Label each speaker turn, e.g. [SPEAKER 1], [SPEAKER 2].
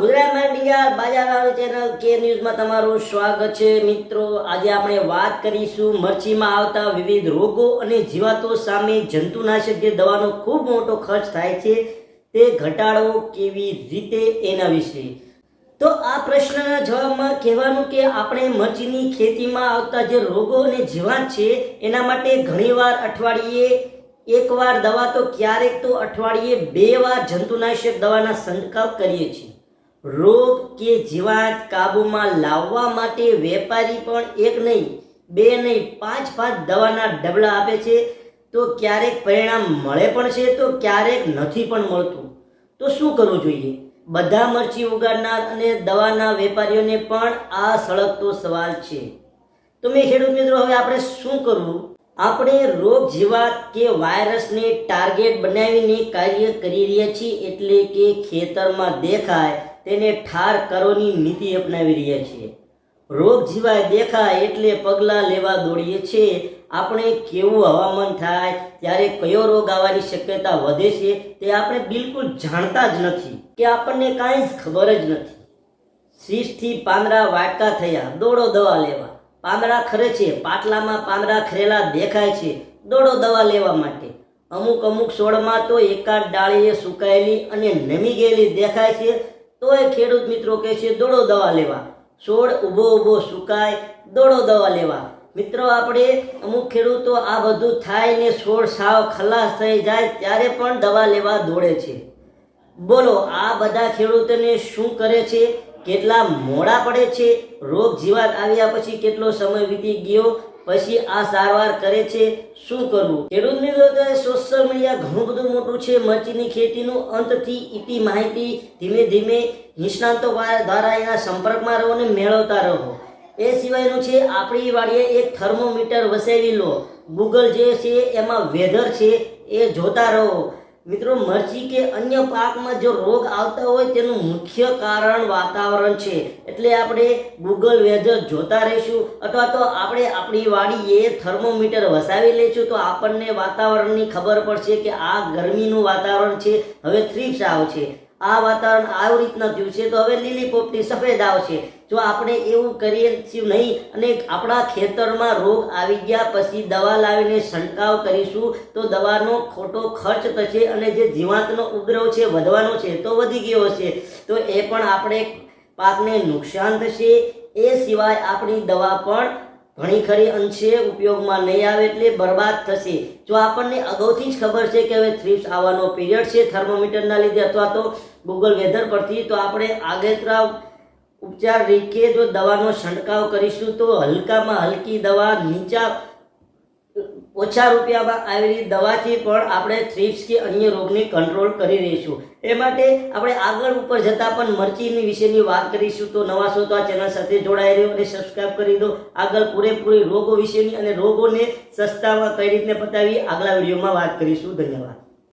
[SPEAKER 1] Gujarat media Bazar channel કે ન્યૂઝમાં તમારું સ્વાગત છે. મિત્રો, આજે આપણે વાત કરીશું મરચીમાં આવતા વિવિધ રોગો અને જીવાતો સામે જંતુનાશક જે દવાનો ખૂબ મોટો ખર્ચ થાય છે, તે ઘટાડવો કેવી રીતે એના વિશે? તો આ પ્રશ્નના જવાબમાં કહેવાનું કે આપણે મરચીની ખેતીમાં આવતા જે રોગો અને જીવાત છે, એના માટે ઘણીવાર અઠવાડિયે એકવાર દવા તો ક્યારેક તો અઠવાડિયે બે વાર જંતુનાશક દવાના છંટકાવ કરીએ છીએ. રોગ કે જીવાત કાબૂમાં લાવવા માટે વેપારી પણ એક નહીં, બે નહીં, પાંચ પાંચ દવાના ડબલા આપે છે. તો ક્યારેક પરિણામ મળે પણ છે, તો ક્યારેક નથી પણ મળતું. તો શું કરવું જોઈએ? બધા મરચી ઉગાડનાર અને દવાના વેપારીઓને પણ આ સળગતો સવાલ છે. તો મેં ખેડૂત મિત્રો, હવે આપણે શું કરવું? આપણે રોગ જીવાત કે વાયરસને ટાર્ગેટ બનાવીને કાર્ય કરી રહ્યા છીએ એટલે કે ખેતરમાં દેખાય તેને ઠાર કરોની નીતિ અપનાવી રહ્યા છીએ. રોગ જીવાય દેખાય એટલે પગલાં લેવા દોડીએ છીએ. આપણે કેવું હવામાન થાય, ત્યારે કયો રોગ આવવાની શક્યતા વધે છે, તે આપણે બિલકુલ જાણતા જ નથી કે આપણને કાંઈ જ ખબર જ નથી. શીશથી પાંદડા વાટકા થયા, દોડો દવા લેવા. પાંદડા ખરે છે, પાટલામાં પાંદડા ખરેલા દેખાય છે, દોડો દવા લેવા માટે. અમુક અમુક છોડમાં તો એકાદ ડાળીએ સુકાયેલી અને નમી ગયેલી દેખાય છે તો એ ખેડૂત મિત્રો કહે છે, દોડો દવા લેવા. છોડ ઊભો ઊભો સુકાય, દોડો દવા લેવા. મિત્રો, આપણે અમુક ખેડૂતો આ બધું થાય ને છોડ સાવ ખલાસ થઈ જાય, ત્યારે પણ દવા લેવા દોડે છે. બોલો, આ બધા ખેડૂતોને શું કરે છે? કેટલા મોડા પડે છે? રોગ જીવાત આવ્યા પછી કેટલો સમય વીતી ગયો? પછી આ સારવાર કરે છે? શું કરવું? ખેડૂત મિત્રો સોશિયલ મીડિયા ઘણું બધું મોટું છે. મરચીની ખેતીનું અંતથી ઈટી માહિતી ધીમે ધીમે નિષ્ણાંતો દ્વારા એના સંપર્કમાં રહો અને મેળવતા રહો. એ સિવાયનું છે, આપણી વાડીએ એક થર્મોમીટર વસેવી લો. ગૂગલ જે છે, એમાં વેધર છે, એ જોતા રહો. મિત્રો, મરચી કે અન્ય પાકમાં જો રોગ આવતા હોય તેનું મુખ્ય કારણ વાતાવરણ છે. એટલે આપણે ગૂગલ વેધર જોતા રહીશું. અથવા તો આપણે આપણી વાડીએ થર્મોમીટર વસાવી લઈશું તો આપણને વાતાવરણની ખબર પડશે કે આ ગરમીનું વાતાવરણ છે. હવે થ્રીપ્સ આવશે આ વાતાવરણ આવી રીતના થયું છે. તો હવે લીલી પોપટી સફેદ આવશે. જો આપણે એવું કરીએ છીએ નહીં, અને આપણા ખેતરમાં રોગ આવી ગયા પછી દવા લાવીને છંટકાવ કરીશું, તો દવાનો ખોટો ખર્ચ થશે અને જે જીવાતનો ઉપદ્રવ છે, વધવાનો છે, તો વધી ગયો હશે. તો એ પણ આપણે પાકને નુકસાન થશે. એ સિવાય આપણી દવા પણ ઘણી ખરી અંશે ઉપયોગમાં નહીં આવે એટલે બરબાદ થશે. જો આપણને અગાઉથી જ ખબર છે કે હવે થ્રીપ્સ આવવાનો પીરિયડ છે થર્મોમીટરના લીધે અથવા તો ગૂગલ વેધર પરથી, તો આપણે આગેતરા ઉપચાર રીકે જો દવાનો છંટકાવ કરીશું, તો હલકામાં હલકી દવા નીચા ઓછા રૂપિયામાં આવેલી દવાથી પણ આપણે થ્રીપ્સ કે અન્ય રોગને કંટ્રોલ કરી રહીશું. એ માટે આપણે આગળ ઉપર જતાં પણ મરચીની વિશેની વાત કરીશું તો નવા છો તો આ ચેનલ સાથે જોડાઈ રહ્યો અને સબસ્ક્રાઇબ કરી દો. આગળ પૂરેપૂરી રોગો વિશેની અને રોગોને સસ્તામાં કઈ રીતને પતાવી આગલા વિડીયોમાં વાત કરીશું. ધન્યવાદ.